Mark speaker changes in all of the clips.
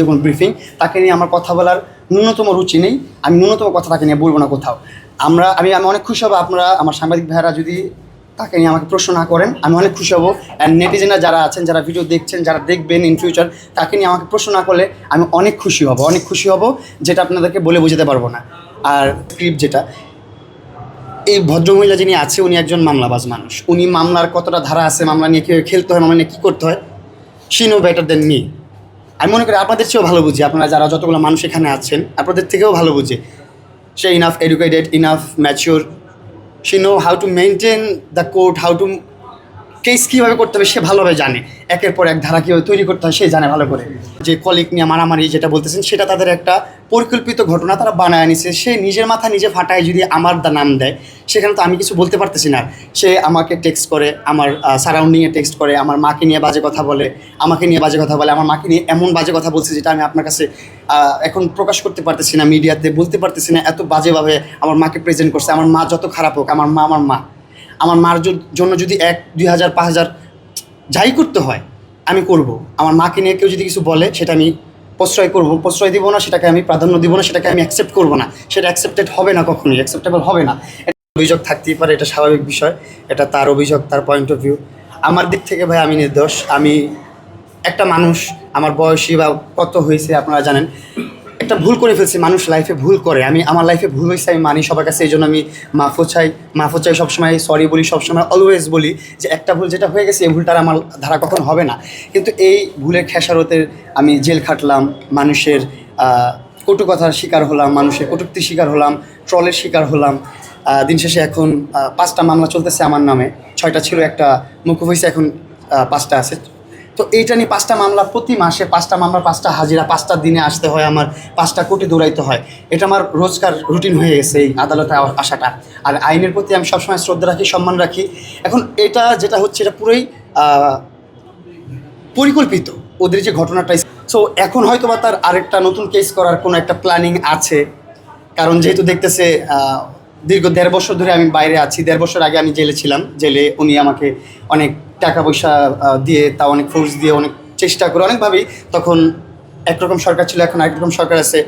Speaker 1: দেখুন ব্রিফিং তাকে নিয়ে আমার কথা বলার ন্যূনতম রুচি নেই। আমি ন্যূনতম কথা তাকে নিয়ে বলব না কোথাও। আমরা, আমি আমি অনেক খুশি হব আপনারা, আমার সাংবাদিক ভাইয়েরা যদি তাকে নিয়ে আমাকে প্রশ্ন না করেন, আমি অনেক খুশি হব। অ্যান্ড নেটিজেনরা যারা আছেন, যারা ভিডিও দেখছেন, যারা দেখবেন ইন ফিউচার তাকে নিয়ে আমাকে প্রশ্ন না করলে আমি অনেক খুশি হব, অনেক খুশি হব, যেটা আপনাদেরকে বলে বোঝাতে পারব না। আর স্ক্রিপ্ট যেটা, এই ভদ্রমহিলা যিনি আছে, উনি একজন মামলাবাজ মানুষ। উনি মামলার কতটা ধারা আছে, মামলা নিয়ে কীভাবে খেলতে হয়, মামলা নিয়ে কী করতে হয়? She know better than me আমি মনে করি আপনাদের চেয়েও ভালো বুঝি, আপনারা যারা যতগুলো মানুষ এখানে আছেন, আপনাদের থেকেও ভালো বুঝে। সে enough educated enough mature she know how to maintain the court how to case কীভাবে করতে হবে সে ভালোভাবে জানে। একের পর এক ধারা কীভাবে তৈরি করতে হয় সে জানে ভালো করে। যে কলিক নিয়ে মারামারি যেটা বলতেছেন, সেটা তাদের একটা পরিকল্পিত ঘটনা তারা বানায় নিছে। সে নিজের মাথা নিজে ফাটায় যদি আমার দা নাম দেয়, সেখানে তো আমি কিছু বলতে পারতেছি না। সে আমাকে টেক্সট করে, আমার সারাউন্ডিংয়ে টেক্সট করে, আমার মাকে নিয়ে বাজে কথা বলে, আমাকে নিয়ে বাজে কথা বলে, আমার মাকে নিয়ে এমন বাজে কথা বলছে যেটা আমি আপনার কাছে এখন প্রকাশ করতে পারতেছি না মিডিয়াতে বলতে পারতেছি না। এত বাজেভাবে আমার মাকে প্রেজেন্ট করছে, আমার মা যত খারাপ হোক, আমার মা আমার মা। আমার মার জন্য যদি এক, দুই হাজার, পাঁচ হাজার যাই করতে হয়, আমি করব। আমার মাকে নিয়ে কেউ যদি কিছু বলে, সেটা আমি প্রশ্রয় করব। প্রশ্রয় দিব না, সেটাকে আমি প্রাধান্য দিব না, সেটাকে আমি অ্যাকসেপ্ট করব না। সেটা অ্যাকসেপ্টেড হবে না কখনোই অ্যাকসেপ্টেবল হবে না। এটা অভিযোগ থাকতেই পারে, এটা স্বাভাবিক বিষয়, এটা তার অভিযোগ, তার পয়েন্ট অফ ভিউ আমার দিক থেকে ভাই, আমি নির্দোষ। আমি একটা মানুষ, আমার বয়সী বা কত হয়েছে আপনারা জানেন। একটা ভুল করে ফেলছি, মানুষ লাইফে ভুল করে। আমি আমার লাইফে ভুল হয়েছে, আমি মানি সবার কাছে এই জন্য আমি মাফো চাই। মাফো চাই সবসময় সরি বলি, সবসময় অলওয়েজ বলি যে একটা ভুল যেটা হয়ে গেছে, এই ভুলটার আমার ধারা কখন হবে না। কিন্তু এই ভুলের খেসারতের আমি জেল খাটলাম, মানুষের কটু কথার শিকার হলাম, মানুষের কটুক্তির শিকার হলাম, ট্রলের শিকার হলাম। দিন শেষে এখন পাঁচটা মামলা চলতেছে আমার নামে। ছয়টা ছিল, একটা মুখ হয়েছে, এখন পাঁচটা আছে। তো এইটা নিয়ে পাঁচটা মামলা প্রতি মাসে, পাঁচটা মামলা, পাঁচটা হাজিরা, পাঁচটা দিনে আসতে হয় আমার, পাঁচটা কোটি দৌড়াইতে হয়। এটা আমার রোজকার রুটিন হয়ে গেছে এই আদালতে আসাটা। আর আইনের প্রতি আমি সবসময় শ্রদ্ধা রাখি, সম্মান রাখি। এখন এটা যেটা হচ্ছে, এটা পুরোই পরিকল্পিত ওদের যে ঘটনাটা। সো এখন হয়তো বা তার আরেকটা নতুন কেস করার কোনো একটা প্ল্যানিং আছে। কারণ যেহেতু দেখতেছে দীর্ঘ দেড় বছর ধরে আমি বাইরে আছি। দেড় বছর আগে আমি জেলে ছিলাম। জেলে উনি আমাকে অনেক টাকা পয়সা দিয়ে তা অনেক ফোর্স দিয়ে অনেক চেষ্টা করে অনেকভাবেই তখন একরকম সরকার ছিল, এখন আরেক রকম সরকার আছে।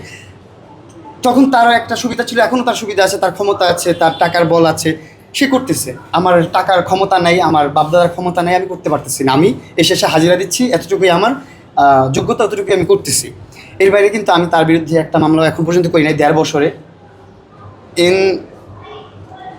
Speaker 1: তখন তারও একটা সুবিধা ছিল এখনও তার সুবিধা আছে, তার ক্ষমতা আছে, তার টাকার বল আছে, সে করতেছে। আমার টাকার ক্ষমতা নেই, আমার বাপদাদার ক্ষমতা নেই, আমি করতে পারতেছি না। আমি এসে এসে হাজিরা দিচ্ছি, এতটুকুই আমার যোগ্যতা অতটুকুই আমি করতেছি। এর বাইরে কিন্তু আমি তার বিরুদ্ধে একটা মামলা এখন পর্যন্ত করি নাই, দেড় বছরে। ইন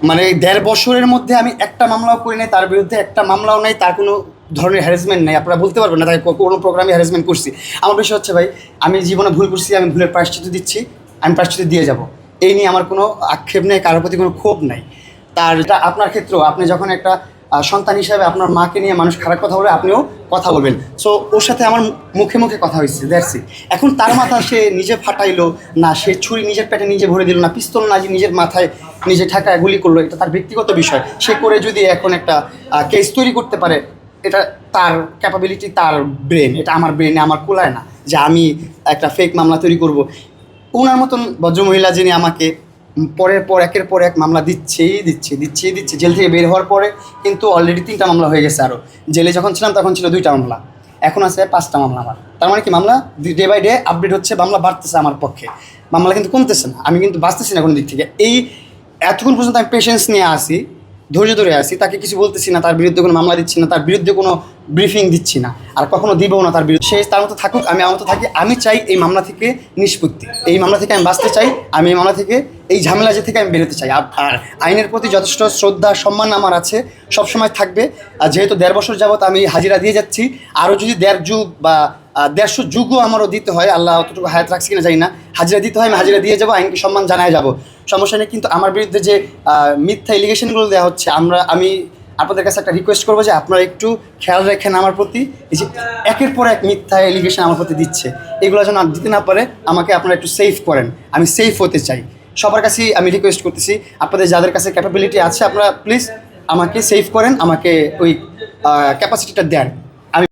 Speaker 1: মানে দেড় বছরের মধ্যে আমি একটা মামলাও করি নাই, তার বিরুদ্ধে একটা মামলাও নাই, তার কোনো ধরনের হ্যারাসমেন্ট নেই। আপনারা বলতে পারবেন না, তাকে কোনো প্রোগ্রামে হ্যারাসমেন্ট করছি। আমার বিষয় হচ্ছে ভাই, আমি জীবনে ভুল করছি, আমি ভুলের প্রায়শ্চিত দিচ্ছি, আমি প্রায়শ্চিত দিয়ে যাব। এই নিয়ে আমার কোনো আক্ষেপ নেই, কারোর প্রতি কোনো ক্ষোভ নাই। তার আপনার ক্ষেত্রেও, আপনি যখন একটা সন্তান হিসাবে আপনার মাকে নিয়ে মানুষ খারাপ কথা বলে, আপনিও কথা বলবেন। সো ওর সাথে আমার মুখে মুখে কথা হয়েছে ইট এখন তার মাথা সে নিজে ফাটাইলো, না, সে ছুরি নিজের পেটে নিজে ভরে দিল, না, পিস্তল না, যে নিজের মাথায় নিজে ঠাকায় গুলি করল, এটা তার ব্যক্তিগত বিষয়। সে করে যদি এখন একটা কেস তৈরি করতে পারে, এটা তার ক্যাপাবিলিটি তার ব্রেন এটা আমার ব্রেনে আমার কুলায় না যে আমি একটা ফেক মামলা তৈরি করব। ওনার মতন ভদ্রমহিলা যিনি আমাকে পরের পর, একের পর এক মামলা দিচ্ছেই দিচ্ছে দিচ্ছেই দিচ্ছে। জেল থেকে বের হওয়ার পরে কিন্তু অলরেডি তিনটা মামলা হয়ে গেছে আরও জেলে যখন ছিলাম তখন ছিল দুইটা মামলা। এখন আছে পাঁচটা মামলা আমার। তার মানে কি, মামলা ডে বাই ডে আপডেট হচ্ছে, মামলা বাড়তেছে আমার পক্ষে। মামলা কিন্তু কমতেছে না। আমি কিন্তু বাঁচতেছি না কোনো দিক থেকে। এই এতক্ষণ পর্যন্ত আমি পেশেন্স নিয়ে আসি ধৈর্য ধরে আসি তাকে কিছু বলতেছি না, তার বিরুদ্ধে কোনো মামলা দিচ্ছি না, তার বিরুদ্ধে কোনো ব্রিফিং দিচ্ছি না, আর কখনো দিবও না তার বিরুদ্ধে। সে তার মতো থাকুক, আমি আমার মতো থাকি, আমি চাই এই মামলা থেকে নিষ্পত্তি। এই মামলা থেকে আমি বাঁচতে চাই, আমি এই মামলা থেকে এই ঝামেলা যে থেকে আমি বেরোতে চাই। আর- আইনের প্রতি যথেষ্ট শ্রদ্ধা, সম্মান আমার আছে, সবসময় থাকবে। আর যেহেতু দেড় বছর যাবত আমি হাজিরা দিয়ে যাচ্ছি, আরও যদি দেড় যুগ বা দেড়শো যুগও আমারও দিতে হয়, আল্লাহ অতটুকু হায়াত রাখছি কিনা জানি না। হাজিরা দিতে হয়, আমি হাজিরা দিয়ে যাব, আইনকে সম্মান জানায় যাব। সমস্যা নেই, কিন্তু আমার বিরুদ্ধে যে মিথ্যা এলিগেশনগুলো দেওয়া হচ্ছে, আমরা, আমি আপনাদের কাছে একটা রিকোয়েস্ট করব যে আপনারা একটু খেয়াল রাখেন আমার প্রতি, এই যে একের পর এক মিথ্যা এলিগেশন আমার প্রতি দিচ্ছে। এগুলো যেন দিতে না পারে, আমাকে আপনারা একটু সেফ করেন। আমি সেফ হতে চাই। সবার কাছেই আমি রিকোয়েস্ট করতেছি। আপনাদের যাদের কাছে ক্যাপাবিলিটি আছে, আপনারা প্লিজ আমাকে সেভ করেন, আমাকে ওই ক্যাপাসিটিটা দেন।